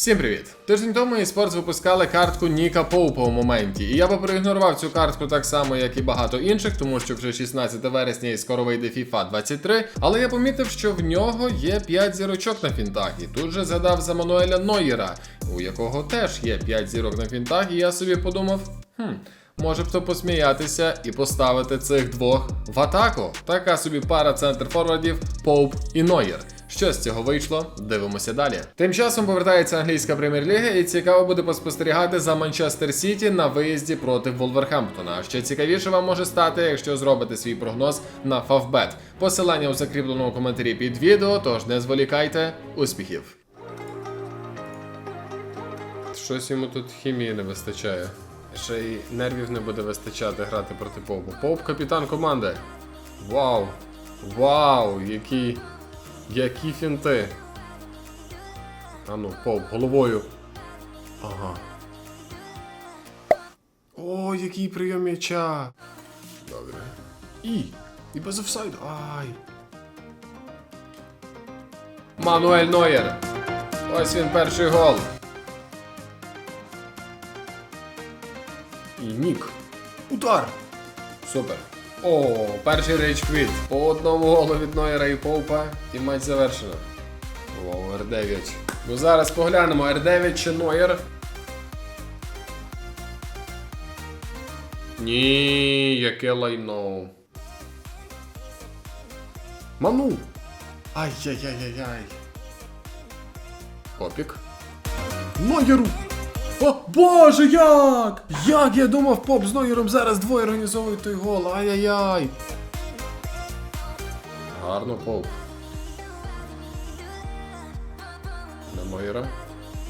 Всім привіт! Тиждень тому eSports випускали картку Ніка Поупа у моменті, і я би проігнорував цю картку так само, як і багато інших, тому що вже 16 вересня і скоро вийде FIFA 23. Але я помітив, що в нього є 5 зірочок на фінтах, і тут же згадав за Мануеля Нойєра, у якого теж є 5 зірок на фінтах, і я собі подумав, хм. Може б то посміятися і поставити цих двох в атаку. Така собі пара центр форвардів Поуп і Нойер. Що з цього вийшло? Дивимося далі. Тим часом повертається англійська прем'єр-ліга, і цікаво буде поспостерігати за Манчестер Сіті на виїзді проти Волверхемптона. А ще цікавіше вам може стати, якщо зробите свій прогноз на Фавбет. Посилання у закріпленому коментарі під відео, тож не зволікайте. Успіхів! Щось йому тут хімії не вистачає. Ще й нервів не буде вистачати грати проти Попу. Поп капітан команди. Вау! Вау! Які. Які фінти. А ну, Поп, головою. Ага. О, який прийом м'яча. Добре. І. І без офсайду. Ай. Мануель Нойер. Ось він перший гол. І нік. Удар! Супер. О, перший рейдж квіт. По одному голу від і Поупа. І матч завершено. Вау, Р9. Ну зараз поглянемо, Р9 чи Нойер. Ні, яке лайно. Ману! Ай-яй-яй-яй-яй. Попік. Нойеру! О, боже, як! Як я думав, поп з Нойером зараз двоє організовують той гол. Ай-яй-яй. Гарно поп. На Нойера.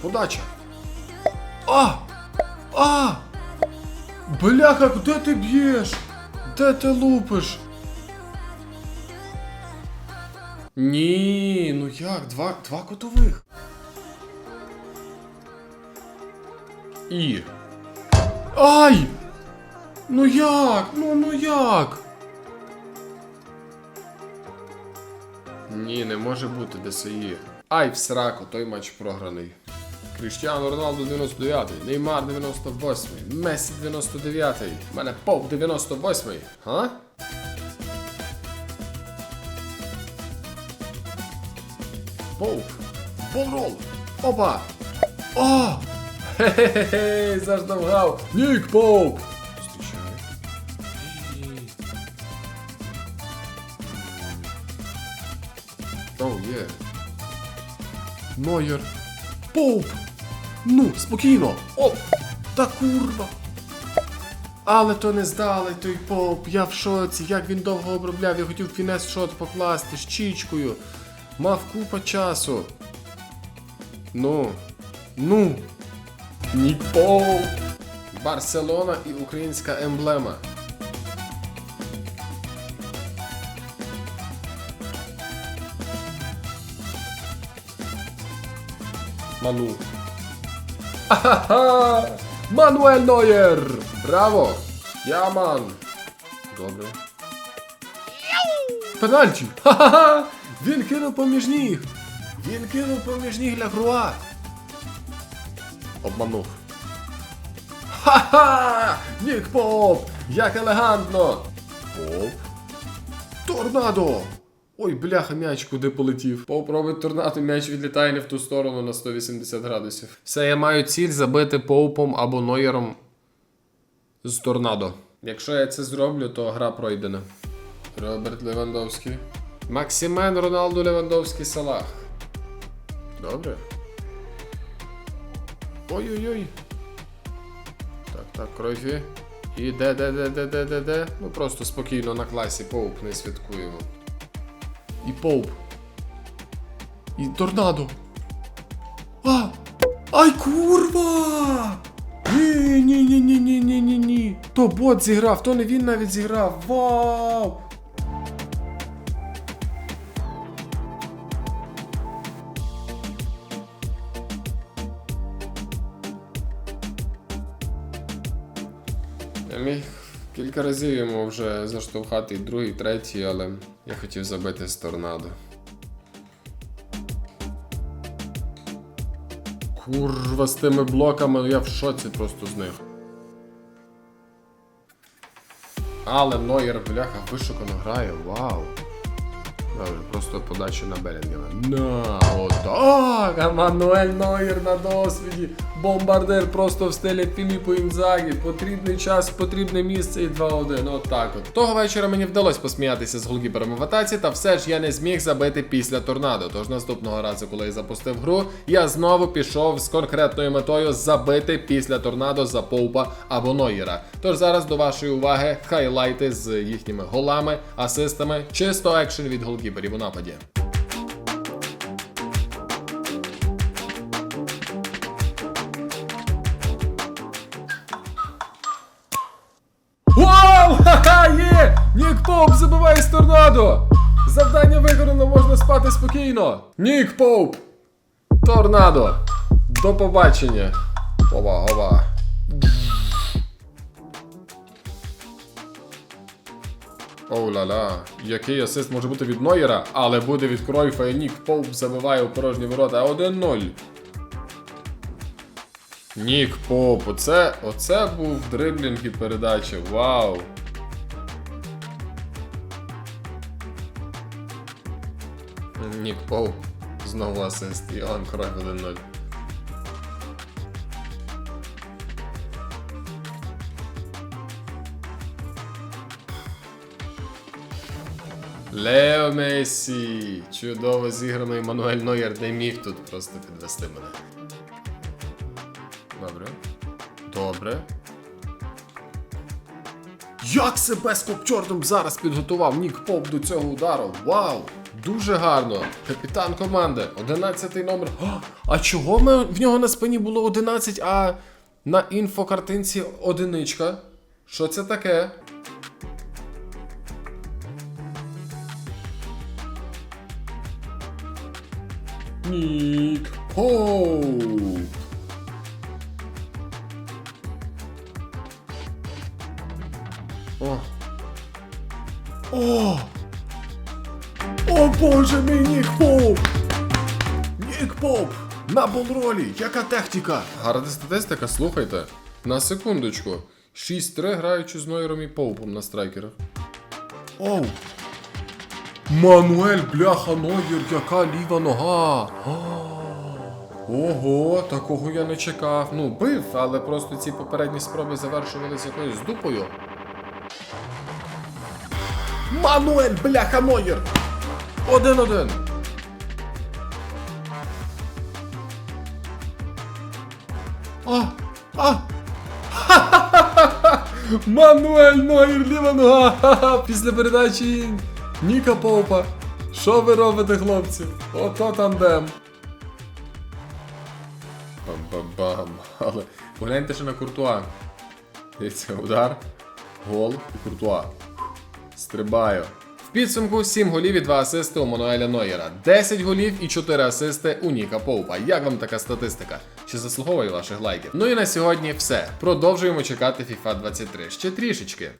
Подача. А! А! Бляха, де ти б'єш? Де ти лупиш? Ні, ну як? Два, два котових. І. Ай! Ну як? Ну ну як? Ні, не може бути ДСІ. Ай, в сраку, той матч програний. Кріштіану Роналду 99-й, Неймар 98-й, Месі 99-й, мене Поп 98-й. Га? Поп. Болрол. Опа! О! Хе-хе-хе, заштовхав. Нік Поуп. Зустрічай. Оу, є. Нойер. Поуп. Ну, спокійно. Оп. Та курва. Але то не здалий той поп, я в шоці, як він довго обробляв, я хотів фінес шот покласти з чічкою. Мав купа часу. Ну. Ну. Ніпо! Барселона і українська емблема. Ману. Ахаха! Мануель Нойер! Браво! Яман! Добре. Пенальті! Ха-ха-ха! Він кинув поміж ніг! Він кинув поміж ніг для Груа! Обманув. Ха-ха! Нік Поп! Як елегантно! Поп. Торнадо! Ой, бляха, м'яч куди полетів. Поп робить торнадо, м'яч відлітає не в ту сторону на 180 градусів. Все, я маю ціль забити Поупом або Нойером з торнадо. Якщо я це зроблю, то гра пройдена. Роберт Левандовський. Максимен Роналду Левандовський Салах. Добре. Ой-ой-ой. Так, так, крові. І де, де, де, де, де, де, де. Ну просто спокійно на класі Поуп не святкуємо. І Поуп. І торнадо. А! Ай, курва! Ні, ні, ні, ні, ні, ні, ні, ні. То бот зіграв, то не він навіть зіграв. Вау! Кілька разів йому вже заштовхати і другий, третій, але я хотів забити з торнадо. Курва з тими блоками, ну я в шоці просто з них. Але Нойер, бляха, вишукано грає, вау. Добре, просто подача на Белінгема. На, отак! А Мануель Нойер на досвіді. Бомбардир просто в стилі Філіппо Інзагі. Потрібний час, потрібне місце і 2-1. Отак от. Того вечора мені вдалося посміятися з голкіпером в атаці, та все ж я не зміг забити після торнадо. Тож наступного разу, коли я запустив гру, я знову пішов з конкретною метою забити після торнадо за Поупа або Нойєра. Тож зараз до вашої уваги хайлайти з їхніми голами, асистами, чисто екшен від голкіперів у нападі. Поуп забиває з торнадо! Завдання виконано, можна спати спокійно. Нік Поуп! Торнадо! До побачення! Ова, ова. Оу-ла-ла, який асист може бути від Нойера, але буде від Кройфа і Нік Поуп забиває у порожні ворота 1-0. Нік Поп, оце, оце був дриблінг і передача. Вау. Нік Поп. Знову асист. Іоанн Кройф 1-0. Лео Месі! Чудово зіграно, Мануель Нойер не міг тут просто підвести мене. Добре. Добре. Як себе з копчорном зараз підготував Нік Поп до цього удару? Вау! Дуже гарно. Капітан команди. 11 номер. А, а чого ми, в нього на спині було 11, а на інфокартинці одиничка? Що це таке? Нік Поп. О. О! Боже мій Нік Поп! Нік Поп! На болролі! Яка техніка? Гарна статистика, слухайте. На секундочку. 6-3 граючи з Нойером і Поупом на страйкерах. Оу! Мануель, бляха, Нойер, яка ліва нога! Ого, такого я не чекав. Ну, бив, але просто ці попередні спроби завершувалися якоюсь дупою. Мануель, бляха, Нойер! Один-один. А! А! Мануель Нойер, ліва нога! Ха-ха! Після передачі Ніка Поупа. Що ви робите, хлопці? Ото тандем. Бам-бам-бам. Але погляньте ще на Куртуа. Дивіться, удар, гол і Куртуа. Стрибаю. Підсумку 7 голів і 2 асисти у Мануеля Нойера, 10 голів і 4 асисти у Ніка Поупа. Як вам така статистика? Чи заслуговує ваших лайків? Ну і на сьогодні все. Продовжуємо чекати FIFA 23 ще трішечки.